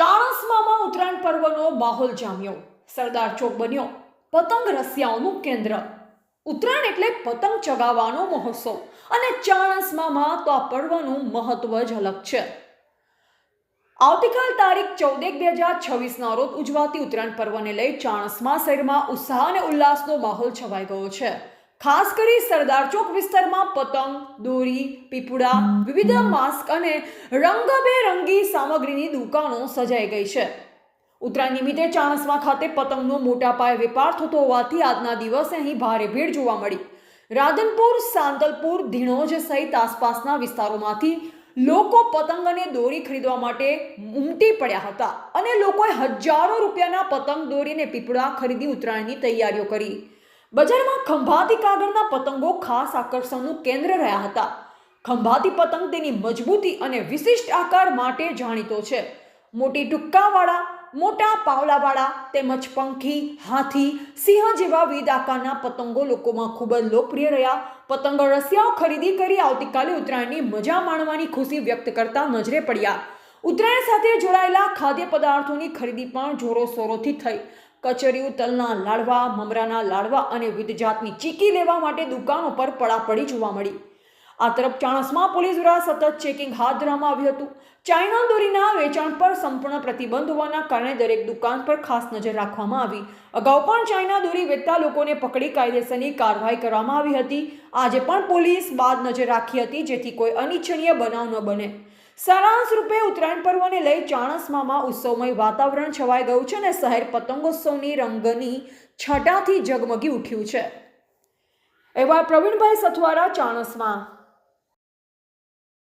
ચાણસ્મામાં ઉત્તરાયણ પર્વનો માહોલ જામ્યો. સરદાર ચોક બન્યો. પતંગ રસિયાઓનું કેન્દ્ર. ઉત્તરાયણ એટલે પતંગ ચગાવવાનો મહોત્સવ. અને ચાણસ્મામાં તો આ પર્વનું મહત્વ જ અલગ છે. આવતીકાલ તારીખ ચૌદેક બે હજાર છવ્વીસના રોજ ઉજવાતી ઉત્તરાયણ પર્વને લઈ ચાણસ્મા શહેરમાં ઉત્સાહ અને ઉલ્લાસનો માહોલ છવાઈ ગયો છે. ખાસ કરી સરદાર ચોક વિસ્તારમાં પતંગ દોરી પીપુડા વિવિધ માસ્ક અને રંગબેરંગી સામગ્રીની દુકાનો સજાઈ ગઈ છે. ઉત્તરાયણ નિમિત્તે ચાણસમા ખાતે પતંગનો મોટા પાયે વેપાર થતો હોવાથી આજના દિવસે અહીં ભારે ભીડ જોવા મળી. રાધનપુર સાંતલપુર ધીણોજ સહિત આસપાસના વિસ્તારોમાંથી લોકો પતંગ અને દોરી ખરીદવા માટે ઉમટી પડ્યા હતા અને લોકોએ હજારો રૂપિયાના પતંગ દોરી અને પીપળા ખરીદી ઉત્તરાયણની તૈયારીઓ કરી. બજારમાં ખંભાતી કાગળના પતંગો ખાસ આકર્ષણનું કેન્દ્ર રહ્યા હતા. ખંભાતી પતંગ તેની મજબૂતી અને વિશિષ્ટ આકાર માટે જાણીતો છે. મોટી ટુક્કાવાળા મોટા પાવલાવાળા તેમજ પંખી, હાથી, સિંહ જેવા વિવિધ આકારના પતંગો લોકોમાં ખૂબ જ લોકપ્રિય રહ્યા. પતંગો રસિયાઓ ખરીદી કરી આવતીકાલે ઉત્તરાયણની મજા માણવાની ખુશી વ્યક્ત કરતા નજરે પડ્યા. ઉત્તરાયણ સાથે જોડાયેલા ખાદ્ય પદાર્થોની ખરીદી પણ જોરોશોરોથી થઈ. કચરિયું તલના લાડવા, મમરાના લાડવા અને વિવિધ જાતની ચીકી લેવા માટે દુકાનો પર પડાપડી જોવા મળી. આ તરફ ચાણસમાં પોલીસ દ્વારા સતત ચેકિંગ હાથ ધરવામાં આવ્યું હતું. ચાઇના દોરીના વેચાણ પર સંપૂર્ણ પ્રતિબંધ હોવાના કારણે દરેક દુકાન પર ખાસ નજર રાખવામાં આવી. અગાઉ પણ ચાઇના દોરી વેચતા લોકોને પકડી કાયદેસરની કાર્યવાહી કરવામાં આવી હતી. આજે પણ પોલીસ બાદ નજર રાખી હતી જેથી કોઈ અનિચ્છનીય બનાવ ન બને. સારાંશ રૂપે ઉત્તરાયણ પર્વને લઈ ચાણસમામાં ઉત્સવમય વાતાવરણ છવાઈ ગયું છે અને શહેર પતંગોત્સવની રંગની છટાથી ઝગમગી ઉઠ્યું છે. એવા પ્રવીણભાઈ સથવારા ચાણસ્મા.